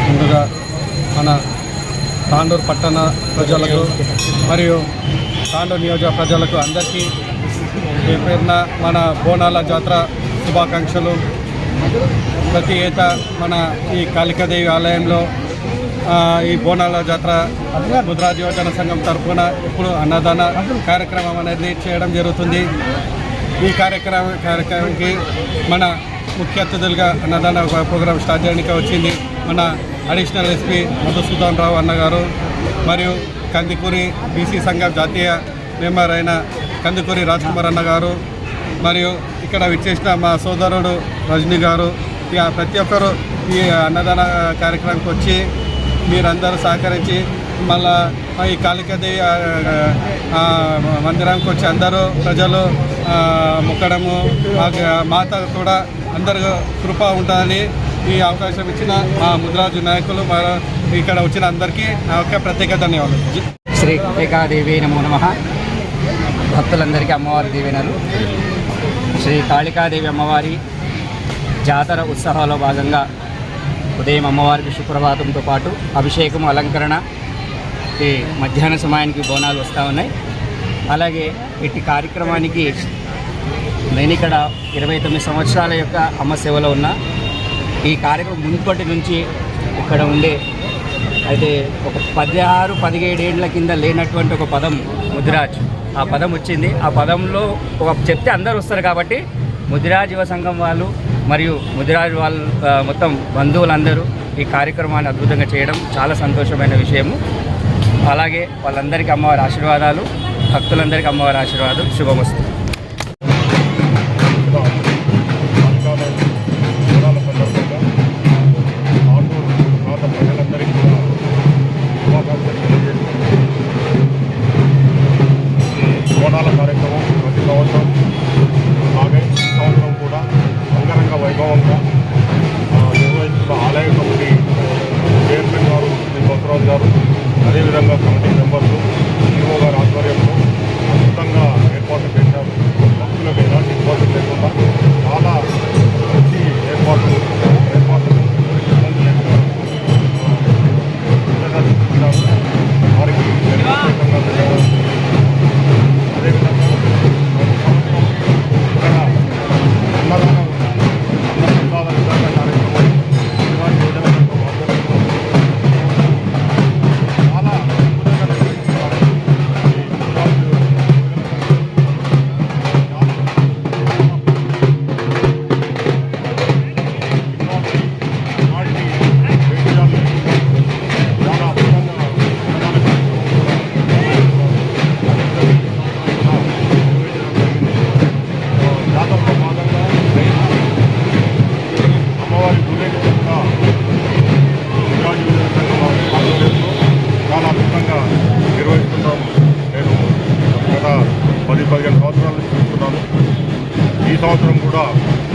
ముందుగా మన తాండూరు పట్టణ ప్రజలకు మరియు తాండూరు నియోజక ప్రజలకు అందరికీ పేరున మన బోనాల జాతర శుభాకాంక్షలు. ప్రతి ఏటా మన ఈ కాళికాదేవి ఆలయంలో ఈ బోనాల జాతర గుజరాత్ యువజన సంఘం తరఫున ఇప్పుడు అన్నదాన కార్యక్రమం అనేది చేయడం జరుగుతుంది. ఈ కార్యక్రమం కార్యక్రమానికి మన ముఖ్య అతిథులుగా అన్నదాన ప్రోగ్రాం స్టార్ట్ చేయడానికి వచ్చింది. మన అడిషనల్ ఎస్పీ మధుసూదన్ రావు అన్నగారు మరియు కందికూరి బీసీ సంఘం జాతీయ మెంబర్ అయిన కందికూరి రాజ్ కుమార్ అన్న గారు మరియు ఇక్కడ విచ్చేసిన మా సోదరుడు రజనీ గారు. ఇక ప్రతి ఒక్కరు ఈ అన్నదాన కార్యక్రమానికి వచ్చి మీరందరూ సహకరించి మళ్ళా ఈ కాళికాదేవి మందిరానికి వచ్చి అందరూ ప్రజలు ముక్కడము మొక్కడము మాత కూడా అందరు కృప ఉంటుందని ఈ అవకాశం ఇచ్చిన మా ముద్రాజు నాయకులు మా ఇక్కడ వచ్చిన అందరికీ నా యొక్క ప్రత్యేక ధన్యవాదాలు. శ్రీ ఏకాదేవి నమో నమ. భక్తులందరికీ అమ్మవారి దీవెనలు. శ్రీ కాళికాదేవి అమ్మవారి జాతర ఉత్సవాల్లో భాగంగా ఉదయం అమ్మవారికి సుప్రభాతంతో పాటు అభిషేకం అలంకరణ ఈ మధ్యాహ్న సమయానికి బోనాలు వస్తూ ఉన్నాయి. అలాగే ఇట్టి కార్యక్రమానికి నేను ఇక్కడ ఇరవై తొమ్మిది సంవత్సరాల యొక్క అమ్మ సేవలో ఉన్న. ఈ కార్యక్రమం మునుపటి నుంచి ఇక్కడ ఉండే అయితే ఒక పదహారు పదిహేడేళ్ళ కింద లేనటువంటి ఒక పదం ముద్రాజ్. ఆ పదం వచ్చింది. ఆ పదంలో ఒక చెప్తే అందరు వస్తారు కాబట్టి ముదిరాజ్ యువ సంఘం వాళ్ళు మరియు ముదిరాజ్ వాళ్ళు మొత్తం బంధువులందరూ ఈ కార్యక్రమాన్ని అద్భుతంగా చేయడం చాలా సంతోషమైన విషయము. అలాగే వాళ్ళందరికీ అమ్మవారి ఆశీర్వాదాలు భక్తులందరికీ అమ్మవారి ఆశీర్వాదాలు. శుభమస్తు.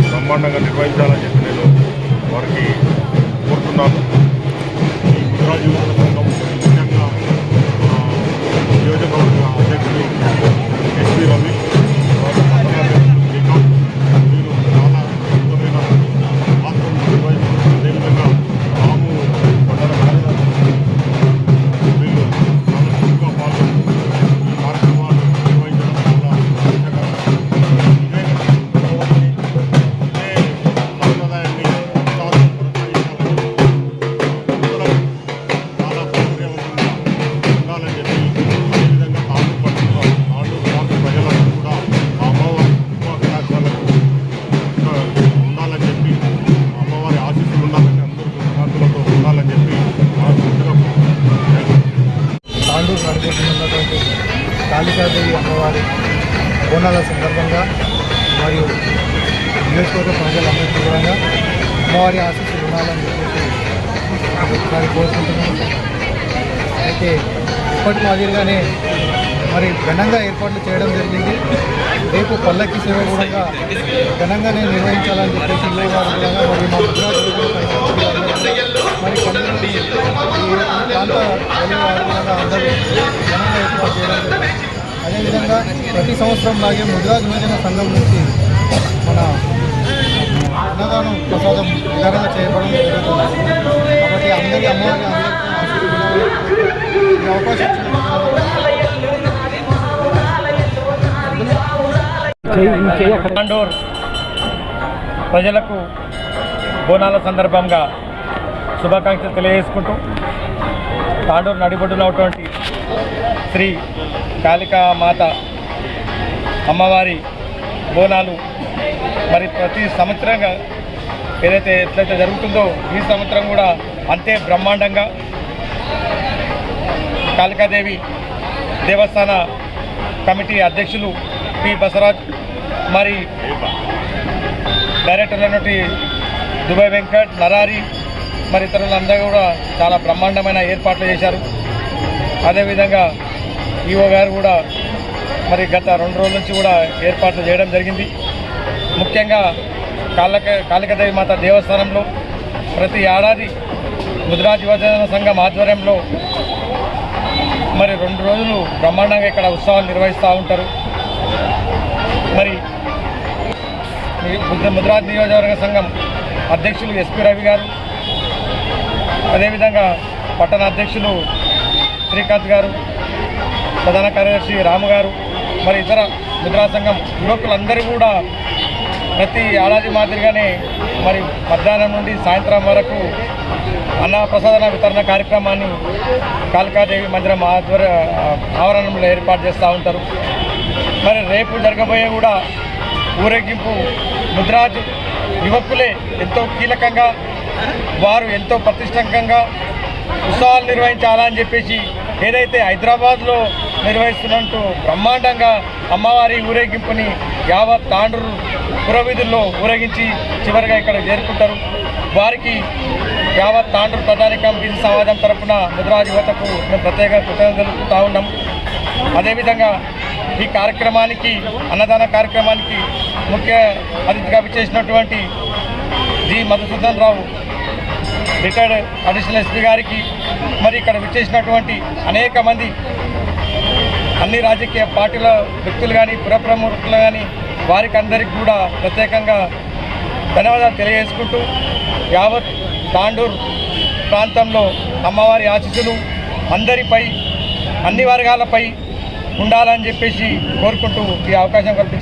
బ్రహ్మాండంగా నిర్వహించాలని చెప్పి నేను వారికి కోరుతున్నాను. ఈ గుజరాత్ యువత సంఘం ముఖ్యంగా నియోజకవర్గ అధ్యక్షుడు ఎస్పీ రమేష్ కాళికాదేవి అమ్మవారి బోనాల సందర్భంగా మరియు నియోజకవర్గ ప్రజలందరికీ కూడా అమ్మవారి ఆశీస్సులు ఉండాలని చెప్పేసి ఒకసారి కోరుకుంటున్నాను. అయితే ఇప్పటి మాదిరిగానే మరి ఘనంగా ఏర్పాట్లు చేయడం జరిగింది. రేపు పల్లకి సేవ కూడా ఘనంగా నేను నిర్వహించాలని చెప్పేసి మరి మా మరి ప్రాంత అదేవిధంగా ప్రతి సంవత్సరం లాగే ముద్రా యోజన సంఘం నుంచి మన అన్నదానం ప్రసాదం విధానంగా చేయబడడం జరుగుతుంది కాబట్టి అందరి అమ్మవారి అందరికీ అవకాశం తాండూర్ ప్రజలకు బోనాల సందర్భంగా శుభాకాంక్షలు తెలియజేసుకుంటూ తాండూరు నడిబొడ్డున ఉన్నటువంటి శ్రీ కాళికా మాత అమ్మవారి బోనాలు మరి ప్రతి సంవత్సరంగా ఏదైతే ఎట్లయితే జరుగుతుందో ఈ సంవత్సరం కూడా అంతే బ్రహ్మాండంగా కాళికాదేవి దేవస్థాన కమిటీ అధ్యక్షులు పి బసవరాజ్ మరి డైరెక్టర్ అయినటువంటి దుబాయ్ వెంకట్ నరారి మరి ఇతరులందరూ కూడా చాలా బ్రహ్మాండమైన ఏర్పాట్లు చేశారు. అదేవిధంగా ఈఓ గారు కూడా మరి గత రెండు రోజుల నుంచి కూడా ఏర్పాట్లు చేయడం జరిగింది. ముఖ్యంగా కాళక కాళికదేవి మాత దేవస్థానంలో ప్రతి ఏడాది ముద్రాజ్ యువజన సంఘం ఆధ్వర్యంలో మరి రెండు రోజులు బ్రహ్మాండంగా ఇక్కడ ఉత్సవాలు నిర్వహిస్తూ ఉంటారు. ముద్రాజ్ నియోజకవర్గ సంఘం అధ్యక్షులు ఎస్పి రవి గారు అదేవిధంగా పట్టణ అధ్యక్షులు శ్రీకాంత్ గారు ప్రధాన కార్యదర్శి రాము గారు మరి ఇతర ముద్రా సంఘం యువకులందరూ కూడా ప్రతి ఏడాది మాదిరిగానే మరి మధ్యాహ్నం నుండి సాయంత్రం వరకు అన్న ప్రసాదన వితరణ కార్యక్రమాన్ని కాళికాదేవి మందిరం ఆధ్వర్య ఆవరణంలో ఏర్పాటు చేస్తూ ఉంటారు. మరి రేపు జరగబోయే కూడా ఊరేగింపు ముద్రాజ్ యువకులే ఎంతో కీలకంగా వారు ఎంతో ప్రతిష్టంకంగా ఉత్సవాలు నిర్వహించాలని చెప్పేసి ఏదైతే హైదరాబాద్లో నిర్వహిస్తున్నట్టు బ్రహ్మాండంగా అమ్మవారి ఊరేగింపుని యావత్ తాండ్రు పురవీధుల్లో ఊరేగించి చివరిగా ఇక్కడ చేరుకుంటారు వారికి యావత్ తాండ్రు ప్రధానికం బీసీ సమాజం తరపున ముద్రాజ్ యువతకు మేము ప్రత్యేక కృతజ్ఞతలు తెలుపుతూ ఉన్నాం. అదేవిధంగా ఈ కార్యక్రమానికి అన్నదాన కార్యక్రమానికి ముఖ్య అతిథిగా విచ్చేసినటువంటి G. Madhusudan Rao retired additional SP గారికి మరి ఇక్కడ విచ్చేసినటువంటి అనేక మంది అన్ని రాజకీయ పార్టీల వ్యక్తులు కానీ పురప్రముఖులు కానీ వారికి అందరికి కూడా ప్రత్యేకంగా ధన్యవాదాలు తెలియజేసుకుంటూ యావత్ తాండూర్ ప్రాంతంలో అమ్మవారి ఆశీస్సులు అందరిపై అన్ని వర్గాలపై ఉండాలని చెప్పేసి కోరుకుంటూ ఈ అవకాశం కల్పించారు